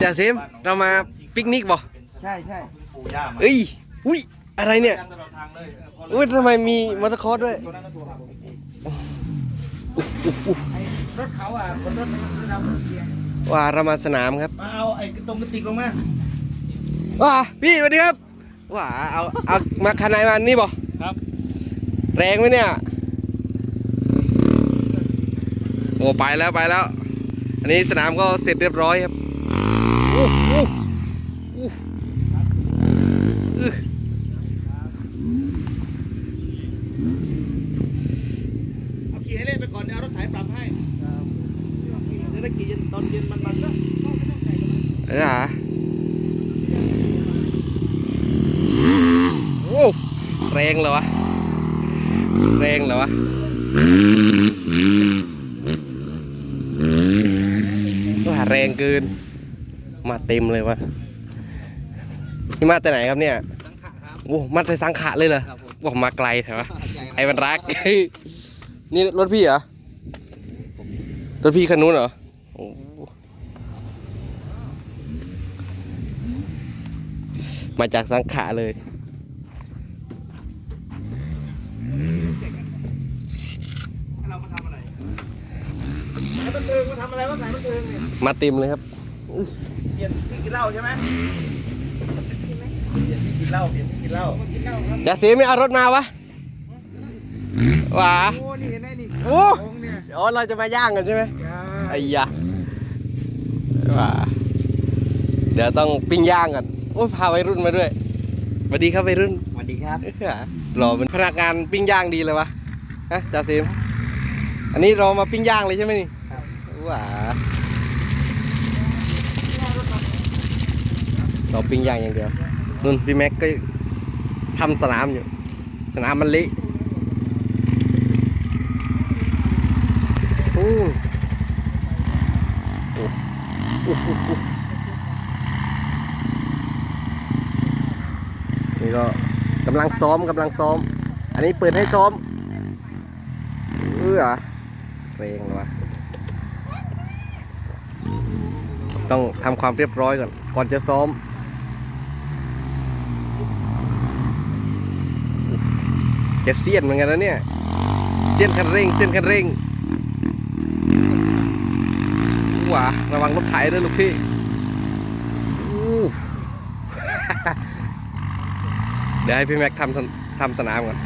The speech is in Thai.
จ่าเซมเรามาปิกนิกบ่ใช่ใช่ปู่ย่ามาเอ้ยอุ้ยอะไรเนี่ยตลอดทางเลยเออพออุ้ยทำไมมีมอเตอร์คอร์สด้วยตัวนั้นก็โทรหาผมอีกทีไอ้รถเขาอะคนรถเราเกียร์ว่าเรามาสนามครับมาเอาไอ้ตรงกระติกลงมาว้าพี่สวัสดีครับว้าเอาเอามาคันไหนมานี่บ่ครับ แรงไหมเนี่ยโอ้ไปแล้วไปแล้ว อันนี้สนามก็เสร็จเรียบร้อยครับโอ้โหอู้อื้อ เอาขี่ให้เล่นไปก่อนเดี๋ยวเอารถไถปรับให้จะได้ขี่เย็นตอนเย็นมันมันก็ก็ไม่ต้องเลยเออโอ้แรงเหรอวะ แรงเหรอวะว่าแรงเกิน มาเต็มเลยวะนี่มาแต่ไหนครับเนี่ยสังขะครับโอ้มาแต่สังขะเลยเหรอครับผมบอกมาไกลแถวะใช่ครับไอ้มันรัก นี่รถพี่เหรอรถพี่คันนู้นเหรอโอ้มาจากสังขะเลย เรามาทำอะไรสายบันเทิงมาทำอะไรวะสายบันเทิงเนี่ยมาเต็มเลยครับเป ลี่ยนที่กินเหล้าใช่ไหมเปลี่ยนที่กินเหล้าเปลี่ยนที่กินเหล้ากินเหล้าครับจะเสียไม่เอารถมาวะหวาโอ้นี่เห็นไหมนี่โอ้โงเนี่ยอ๋อเราจะมาย่างกันใช่ไหมจ้าไอ้ยะว่าเดี๋ยวต้องปิ้งย่างกันโอ้ยพาวัยรุ่นมาด้วยสวัสดีครับวัยรุ่นสวัสดีครับเอ้ยหล่อเป็นพนักงานปิ้งย่างดีเลยวะฮะจ่าซิมอันนี้เรามาปิ้งย่างเลยใช่ไหมนี่ครับว้า เราปิ้งย่างอย่างเดียวนุ่นพี่แม็กก็ทำสนามอยู่ สนามมันเละโอ้โอ้โอ้โอ้โอ้นี่ก็กำลังซ้อมกำลังซ้อม อันนี้เปิดให้ซ้อมเออเกรงเลยวะต้องทำความเรียบร้อยก่อน ก่อนจะซ้อม จะเสี้ยนเหมือนกันนะเนี่ย เสี้ยนคันเร่ง เสี้ยนคันเร่งหว่าระวังรถไถด้วยลูกพี่เดี๋ยวให้พี่แม็กทำทำสนามก่อน